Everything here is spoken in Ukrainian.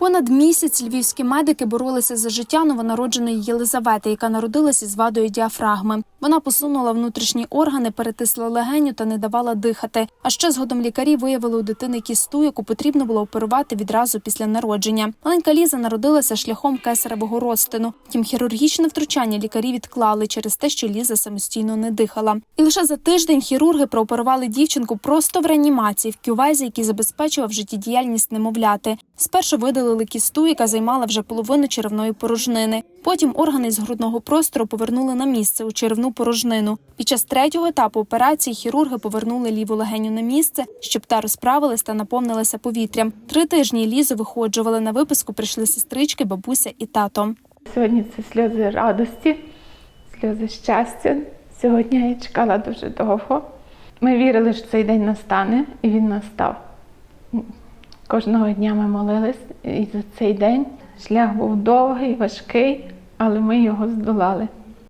Понад місяць львівські медики боролися за життя новонародженої Єлизавети, яка народилася з вадою діафрагми. Вона посунула внутрішні органи, перетисла легеню та не давала дихати. А ще згодом лікарі виявили у дитини кісту, яку потрібно було оперувати відразу після народження. Маленька Ліза народилася шляхом кесаревого розтину. Втім, хірургічне втручання лікарі відклали через те, що Ліза самостійно не дихала. І лише за тиждень хірурги прооперували дівчинку просто в реанімації в кювезі, який забезпечував життєдіяльність немовляти. Спершу видалили кісту, яка займала вже половину черевної порожнини. Потім органи з грудного простору повернули на місце у черевну порожнину. Під час третього етапу операції хірурги повернули ліву легеню на місце, щоб та розправилась та наповнилася повітрям. Три тижні Лізу виходжували на виписку. Прийшли сестрички, бабуся і тато. Сьогодні це сльози радості, сльози щастя. Сьогодні я чекала дуже довго. Ми вірили, що цей день настане, і він настав. Кожного дня ми молились, і за цей день шлях був довгий, важкий, але ми його здолали.